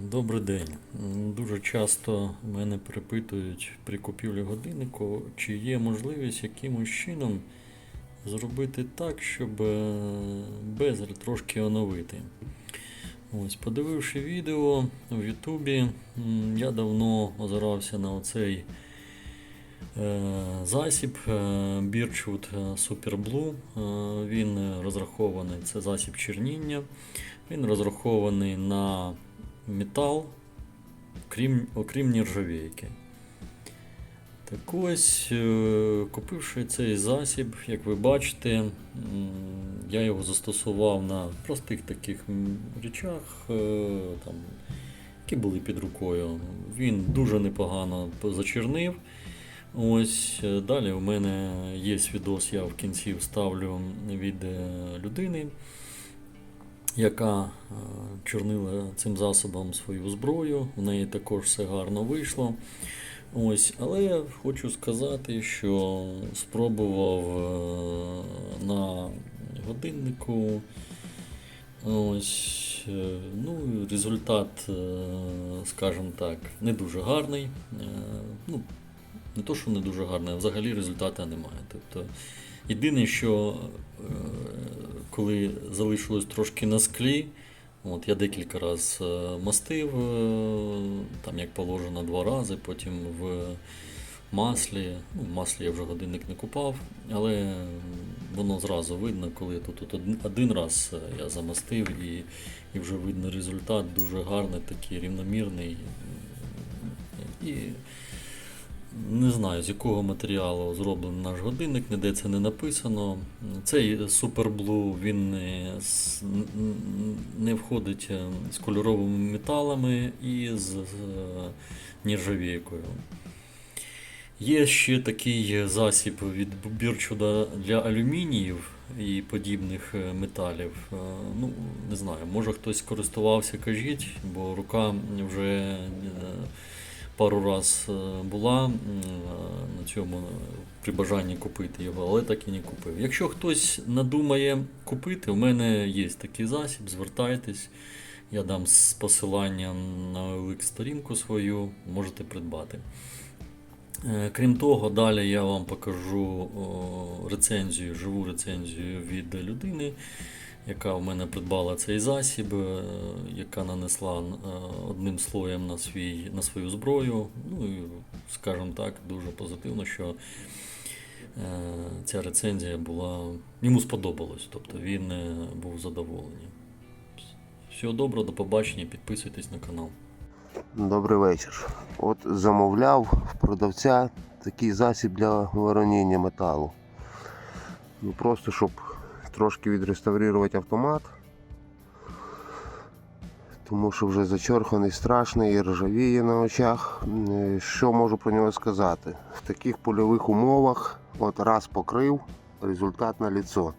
Добрий день. Дуже часто мене перепитують при купівлі годиннику, чи є можливість якимось чином зробити так, щоб е, безель трошки оновити. Ось, подививши відео в Ютубі, я давно озирався на оцей е, засіб е, Birchwood Super Blue. Він розрахований, це засіб черніння. Він розрахований на метал, крім, окрім нержавійки. Так ось, е, купивши цей засіб, як ви бачите, я його застосував на простих таких речах, е, там, які були під рукою. Він дуже непогано зачернив. Ось е, далі у мене є відос, я в кінці вставлю від людини, яка е, чорнила цим засобом свою зброю. В неї також все гарно вийшло. Ось, але хочу сказати, що спробував е, на годиннику. Ось, е, ну, результат, скажімо так, не дуже гарний. Ну, не то, що не дуже гарний, а взагалі результату немає. Тобто, єдине, що коли залишилось трошки на склі, от я декілька разів мастив, е, там як положено два рази, потім в маслі. Ну, в маслі я вже годинник не купав, але воно зразу видно, коли тут, тут один, один раз е, я замастив і, і вже видно результат дуже гарний, такий рівномірний. І не знаю, з якого матеріалу зроблений наш годинник, ніде це не написано. Цей Super Blue він не, входить е, з кольоровими металами і з, е, нержавійкою. Є ще такий засіб від Бірчуда для алюмініїв і подібних е, металів. Ну, не знаю, може хтось користувався, кажіть, бо рука вже пару раз е, була е, на цьому при бажанні купити його, але так і не купив. Якщо хтось надумає купити, у мене є такий засіб, звертайтесь. Я дам з посиланням на OLX сторінку свою, можете придбати. Е, Крім того, далі я вам покажу рецензію, живу рецензію від людини, яка в мене придбала цей засіб, е, яка нанесла е, одним слоєм на, свій, на свою зброю. Ну і, скажімо так, дуже позитивно, що е, ця рецензія була. Йому сподобалось, тобто він був задоволений. Всього доброго, до побачення, підписуйтесь на канал. Добрий вечір. От замовляв в продавця такий засіб для вороніння металу. Ну просто щоб трошки відреставрувати автомат. Тому що вже зачерханий страшний і ржавіє на очах. Е, Що можу про нього сказати? В таких польових умовах от раз покрив, результат на ліцо.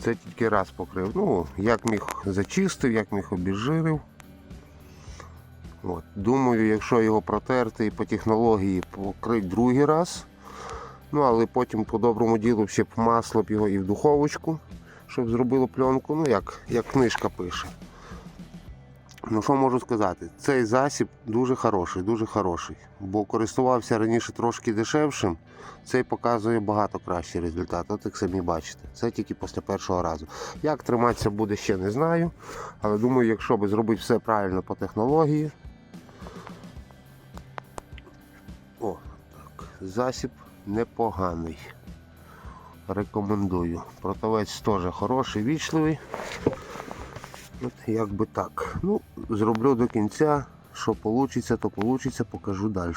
Це тільки раз покрив. Ну, як міг зачистив, як міг обіжирив. От. Думаю, якщо його протерти і по технології покрити другий раз, ну але потім по доброму ділу ще б масло б його і в духовочку, щоб зробило пленку, ну як, як книжка пише. Ну що можу сказати? Цей засіб дуже хороший, дуже хороший. Бо користувався раніше трошки дешевшим, цей показує багато кращий результат. От як самі бачите. Це тільки після першого разу. Як триматися буде, ще не знаю. Але думаю, якщо би зробити все правильно по технології. О, так. Засіб непоганий. Рекомендую. Протовець теж хороший, вічливий. От як би так. Ну, зроблю до кінця. Що вийде, то вийде, покажу далі.